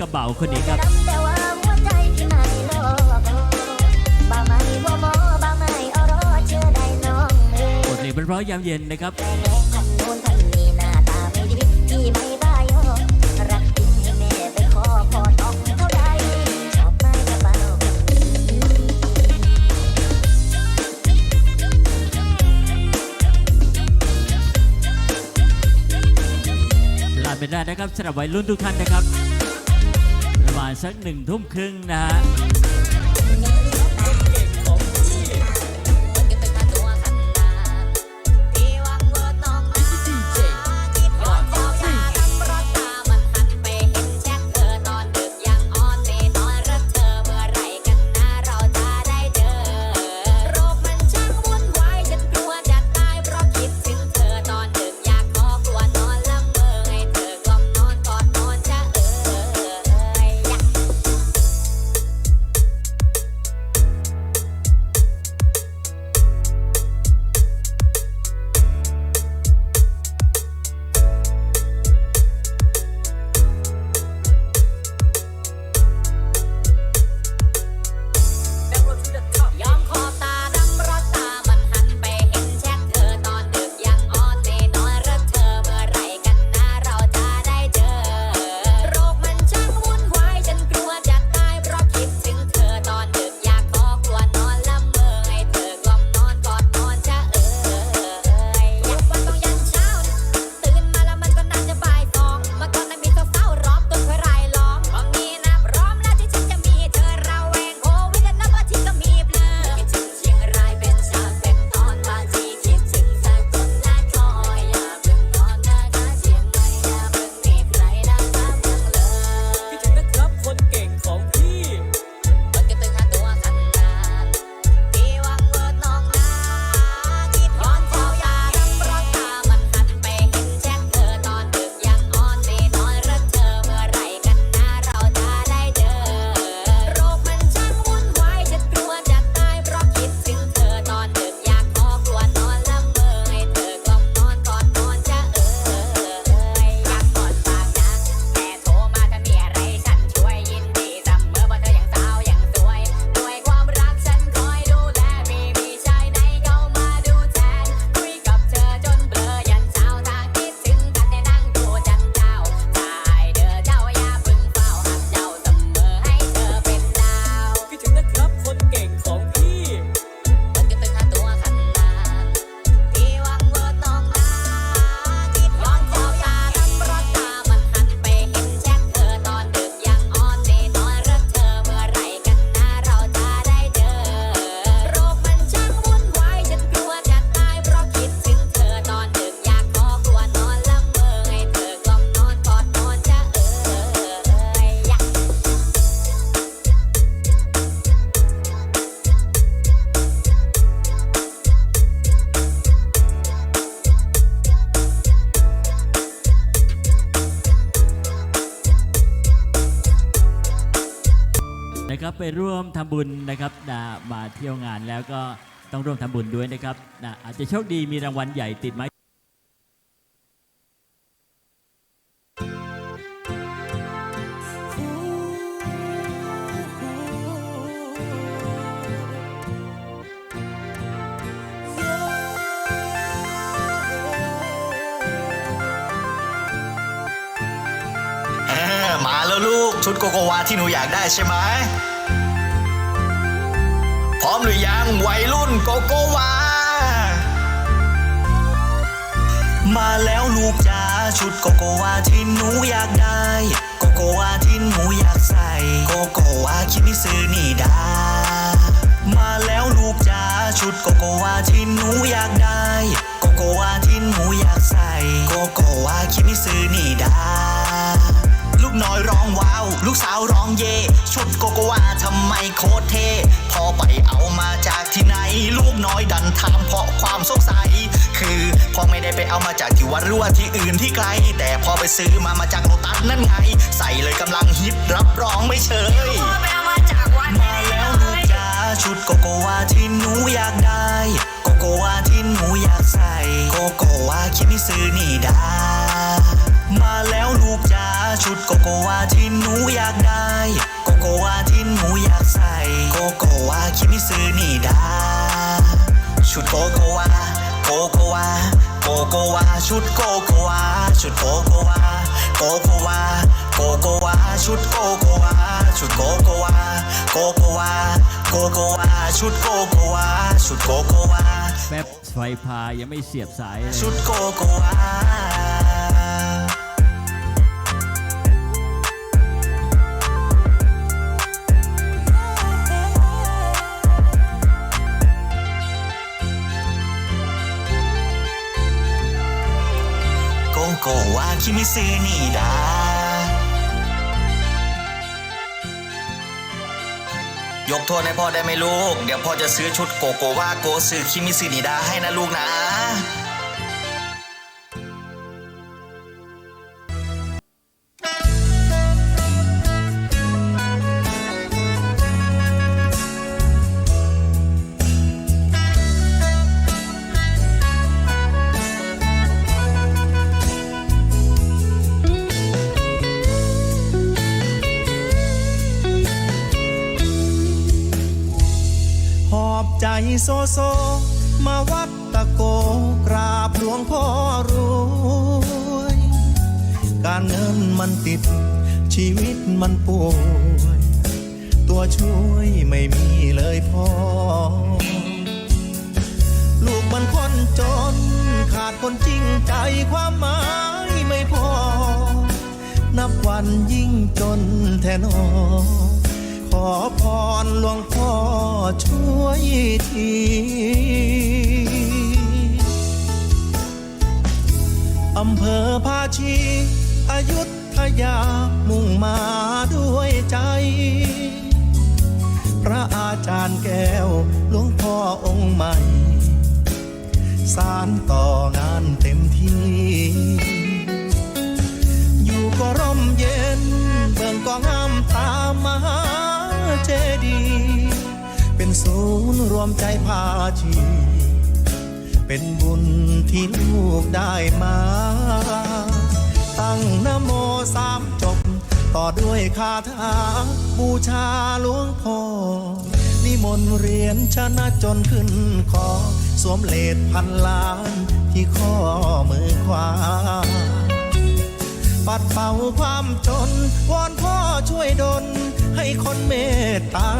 กระเบาคนนี้ครับแต่ว่าหัวใจที่ไม่โลกบ่าไม่บ่หมอด้น้องเอ้เป็นเพราะยามเย็นนะครับหน้าตาไม่ดีที่ไม่ได้ยอรักจริงให้แม่ไปขอพอต้องเป๋าคนไปได้นะครับสำหรับวัยรุ่นทุกท่านนะครับ ประมาณสักหนึ่งทุ่มครึ่งนะฮะ ไปร่วมทำบุญนะครับนะมาเที่ยวงานแล้วก็ต้องร่วมทำบุญด้วยนะครับนะอาจจะโชคดีมีรางวัลใหญ่ติดไม้มาแล้วลูกชุดโกโกวาที่หนูอยากได้ใช่ไหม ร้อมหรือยังวัยรุ่นโกโกวา มาแล้วลูกจ๋าชุดโกโกวาที่หนูอยากได้ โกโกวาที่หนูอยากใส่ โกโกวาคิดไมิซึนี่ดามาแล้วลูกจ๋าชุดโกโกวาที่หนูอยากได้ โกโกวาที่หนูอยากใส่ โกโกวาคิดไมิซึนี่ดาลูกน้อยร้องว้าว ลูกสาวร้องเย่ชุดโกโกวาทำไมโคตรเท่ จากที่ไหน ลูกน้อยดันถามเพราะความสงสัย คือพ่อไม่ได้ไปเอามาจากที่วัดหรือว่าที่อื่นที่ไกล แต่พอไปซื้อมามาจากโลตัสนั่นไง ใส่เลยกำลังฮิตรับรองไม่เชยมาแล้วลูกจ๋าชุดโกโกวาที่หนูอยากได้ โกโกวาที่หนูอยากใส่ โกโกวาคิมิซึนี่ดามาแล้วลูกจ๋าชุดโกโกวาที่หนูอยากได้ โกโกวาที่หนูอยากใส่ โกโกวาคิมิซึนี่ดาชุดโกโกวาโกโกวาโกโกวาชุดโกโกวาชุดโกโกวาโกโกวาโกโกวาชุดโกโกวาชุดโกโกวาโกโกวาโกโกวาชุดโกโกวาชุดโกโกวาแป๊บไฟพายังไม่เสียบสายเลยชุดโกโกวา โกโกวาคิมิซึนิดายกโทษให้พ่อได้ไหมลูก เดี๋ยวพ่อจะซื้อชุดโกโกวาโกซึคิมิซึนิดาให้นะลูกนะ โซโซ มาวัดตะโกกราบหลวงพ่อรวย การเงินมันติด ชีวิตมันป่วย ตัวช่วยไม่มีเลยพ่อ ลูกมันคนจน ขาดคนจริงใจความหมายไม่พอ นับวันยิ่งจนแทนอขอ รหลวงพ่อช่วยทีอำเภอภาชีอายุทยามุ่งมาด้วยใจ พระอาจารย์แก้วหลวงพ่อองค์ใหม่ สารต่องานเต็มที่ อยู่ก็ร่มเย็นเบิ่งก็งามตาม เป็นศูนย์รวมใจพาชี เป็นบุญที่ลูกได้มา ตั้งนโมสามจบ ต่อด้วยคาถา บูชาหลวงพ่อนิมนต์เรียนชนะจนขึ้นคอ สวมเลดพันล้านที่ข้อมือขวาปัดเป่าความจน วอนพ่อช่วยดลให้คนเมตตา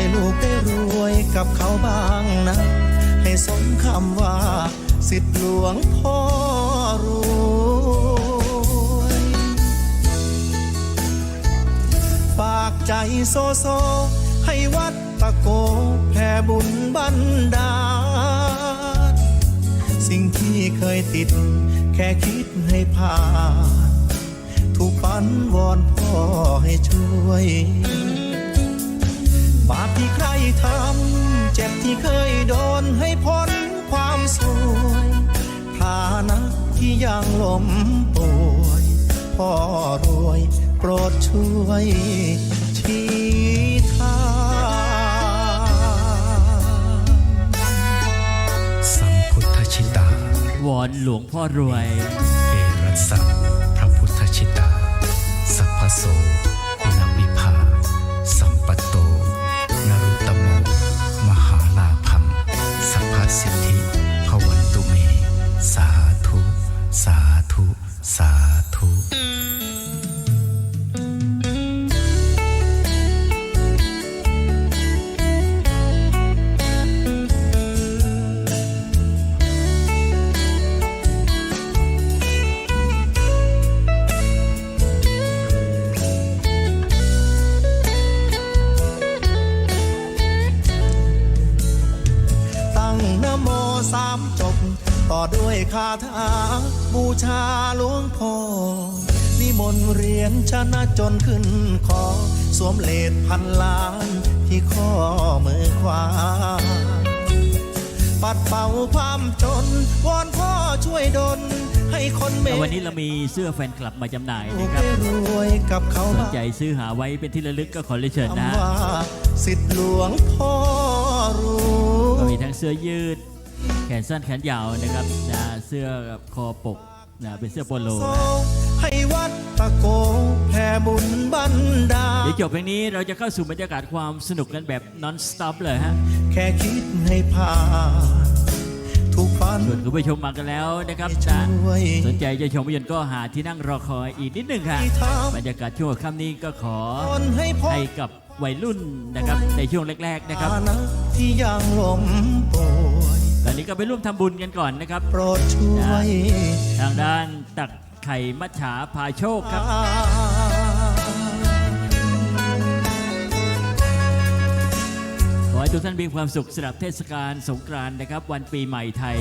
ให้ลูกได้รวยกับเขาบ้างนะ ให้สมคำว่า สิทธิหลวงพ่อรวยฝากใจโซโซ ให้วัดตะโกแผ่บุญบันดาลสิ่งที่เคยติด แค่คิดให้ผ่านถูกปันวอนพ่อให้ช่วย ที่ใครทำ เจ็บที่เคยโดนให้พ้นความสวยฐานะที่ยังล้มป่วยพ่อรวยโปรดช่วยชี้ทางสัมพุทธชิตาวอนหลวงพ่อรวย เอรัสส สัพ คาถาบูชาหลวงพ่อนิมนต์เรียนชนะจนขึ้นคอ สวมเลดพันล้านที่ข้อมือขวา ปัดเป่าความจน วอนพ่อช่วยดลให้คนเมแล้ววันตนี้เรามีเสื้อแฟนคลับมาจำหน่ายลูนะกครับได้รวยกับเขาสนบ้างใจซื้อหาไว้เป็นที่ระลึกก็ขอเรียนเชิญนะคำว่าสิทธิหลวงพ่อรก็วยมีทั้งเสื้อยืด แขนสั้นแขนยาวนะครับนะเสื้อคอปกนะเป็นเสื้อโปโลโซให้วัดตะโกแผ่บุญบันดาลเดี๋ยวจบเพลงนี้เราจะเข้าสู่บรรยากาศความสนุกกันแบบ non stop เลยฮะ แค่คิดให้ผ่านทุกฝันส่วนคุณผู้ชมมากันแล้วนะครับช่นะวยสนใจจะชมภาพยนตร์ก็หาที่นั่งรอคอยอีกนิดหนึ่งค่ะที่ทบรรยากาศช่วงค่ำนี้ก็ขอำตนให้พ้นให้กับวัยรุ่นนะครับในช่วงแรก ๆ นะครับฐานะที่ยังล้มป่วยต อนนี้ก็ไปร่วมทำบุญกันก่อนนะครับโปรดช่วย ทางด้านตักไข่มัจฉาพาโชคครับ ขอให้ทุกท่านมีความสุขสำหรับเทศกาลสงกรานต์นะครับ วันปีใหม่ไทย